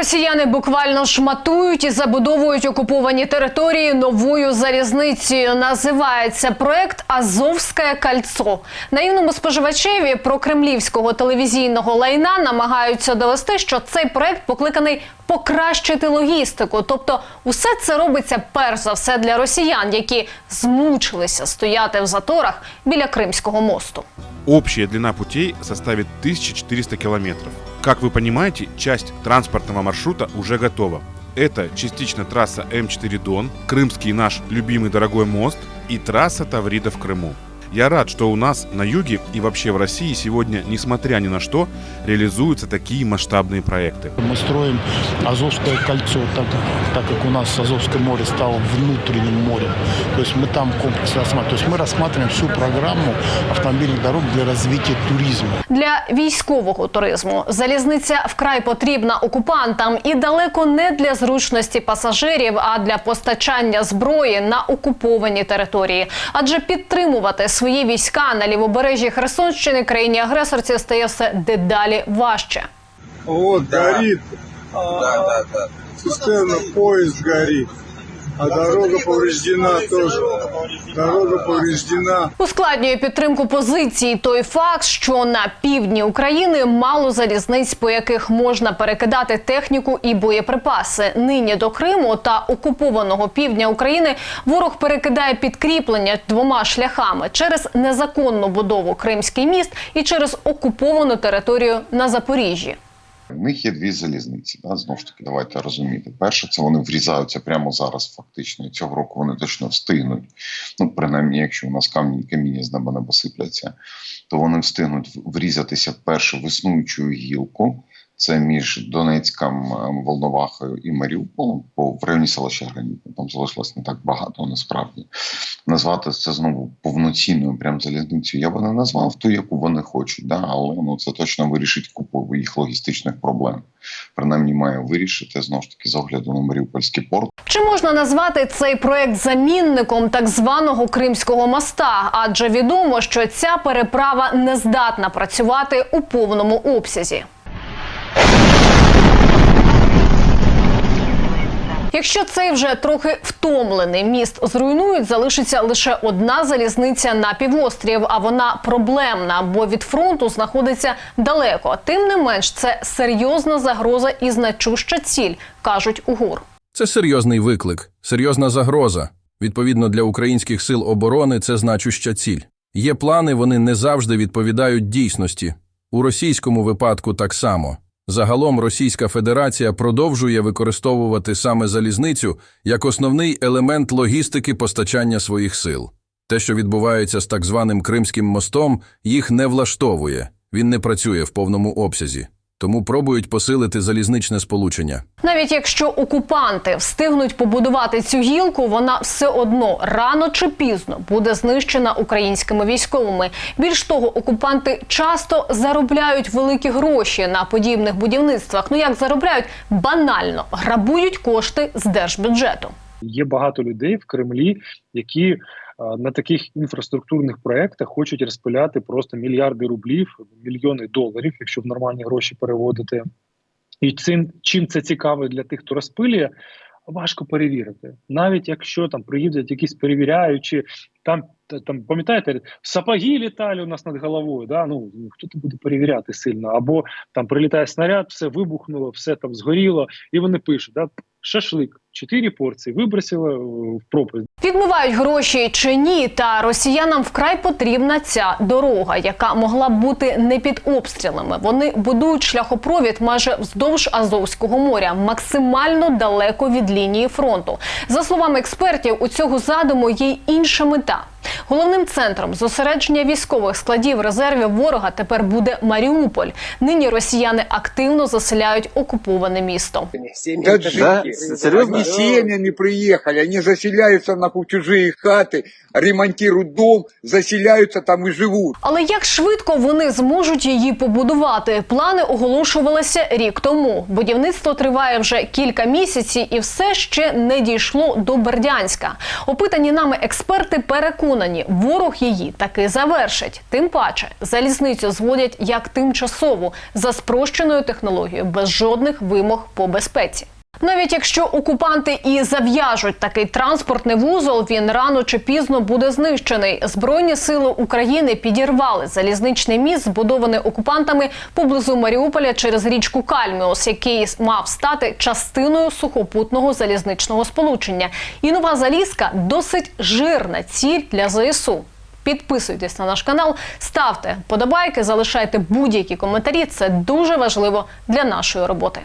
Росіяни буквально шматують і забудовують окуповані території новою залізницею. Називається проект Азовське кольцо. Наївному споживачеві про кремлівського телевізійного лайна намагаються довести, що цей проект покликаний покращити логістику. Тобто, усе це робиться перш за все для росіян, які змучилися стояти в заторах біля Кримського мосту. Общая длина путей составит 1400 километров. Как вы понимаете, часть транспортного маршрута уже готова. Это частично трасса М4 Дон, крымский наш любимый дорогой мост и трасса Таврида в Крыму. Я рад, что у нас на юге и вообще в России сегодня, несмотря ни на что, реализуются такие масштабные проекты. Мы строим Азовское кольцо, так, так как у нас Азовское море стало внутренним морем. То есть мы там комплекс рассматриваем. То есть мы рассматриваем всю программу автомобильных дорог для развития туризма. Для військового туризму залізниця вкрай потрібна окупантам і далеко не для зручності пасажирів, а для постачання зброї на окуповані території. Адже підтримувати свої війська на лівобережжі Херсонщини країні агресорці стає все дедалі важче. Вот, горить. Да, да, да. Цистерна, поїзд горит. А дорога повреждена тоже. Дорога повреждена. Ускладнює підтримку позиції той факт, що на півдні України мало залізниць, по яких можна перекидати техніку і боєприпаси. Нині до Криму та окупованого півдня України ворог перекидає підкріплення двома шляхами через незаконну будову Кримський міст і через окуповану територію на Запоріжжі. В них є дві залізниці. Да? Знову ж таки, давайте розуміти. Перше, це вони врізаються прямо зараз, фактично. І цього року вони точно встигнуть. Ну, принаймні, якщо у нас камінь каміння з неба не посипляться, то вони встигнуть врізатися в першу веснуючу гілку. Це між Донецьком, е, Волновахою і Маріуполем, по в районі селища Гранітне. Там залишилось не так багато насправді. Назвати це знову повноцінною прям залізницею. Я би не назвав ту, яку вони хочуть, да? але ну це точно вирішить купу їх логістичних проблем. Принаймні має вирішити знову ж таки з огляду на Маріупольський порт. Чи можна назвати цей проект замінником так званого Кримського моста? Адже відомо, що ця переправа не здатна працювати у повному обсязі. Якщо цей вже трохи втомлений міст зруйнують, залишиться лише одна залізниця на півострів. А вона проблемна, бо від фронту знаходиться далеко. Тим не менш, це серйозна загроза і значуща ціль, кажуть у ГУР. Це серйозний виклик, серйозна загроза. Відповідно, для українських сил оборони це значуща ціль. Є плани, вони не завжди відповідають дійсності. У російському випадку так само. Загалом Російська Федерація продовжує використовувати саме залізницю як основний елемент логістики постачання своїх сил. Те, що відбувається з так званим Кримським мостом, їх не влаштовує. Він не працює в повному обсязі. Тому пробують посилити залізничне сполучення. Навіть якщо окупанти встигнуть побудувати цю гілку, вона все одно рано чи пізно буде знищена українськими військовими. Більш того, окупанти часто заробляють великі гроші на подібних будівництвах. Ну як заробляють банально грабують кошти з держбюджету. Є багато людей в Кремлі, які на таких інфраструктурних проєктах хочуть розпиляти просто мільярди рублів, мільйони доларів, якщо в нормальні гроші переводити. І цим чим це цікаво для тих, хто розпилює, важко перевірити. Навіть якщо там приїдуть якісь перевіряючі, там там пам'ятаєте, сапоги літали у нас над головою. Да? Ну хто то буде перевіряти сильно? Або там прилітає снаряд, все вибухнуло, все там згоріло, і вони пишуть: да? Шашлик, чотири порції, вибросили е, в пропасть. Відмивають гроші чи ні, та росіянам вкрай потрібна ця дорога, яка могла б бути не під обстрілами. Вони будують шляхопровід майже вздовж Азовського моря, максимально далеко від лінії фронту. За словами експертів, у цього задуму є інша мета. Головним центром зосередження військових складів резервів ворога тепер буде Маріуполь. Нині росіяни активно заселяють окуповане місто. Да, да? Серьезно? Они семьями приехали, на чужие хаты, ремонтируют дом, заселяются там и живут. Але як швидко вони зможуть її побудувати? Плани оголошувалися рік тому. Будівництво триває вже кілька місяців і все ще не дійшло до Бердянська. Опитані нами експерти переконані, переконані, ворог її таки завершить. Тим паче залізницю зводять як тимчасову за спрощеною технологією без жодних вимог по безпеці. Навіть якщо окупанти і зав'яжуть такий транспортний вузол, він рано чи пізно буде знищений. Збройні сили України підірвали залізничний міст, збудований окупантами поблизу Маріуполя через річку Кальміус, який мав стати частиною сухопутного залізничного сполучення. І нова залізка досить жирна ціль для ЗСУ. Підписуйтесь на наш канал, ставте подобайки, залишайте будь-які коментарі. Це дуже важливо для нашої роботи.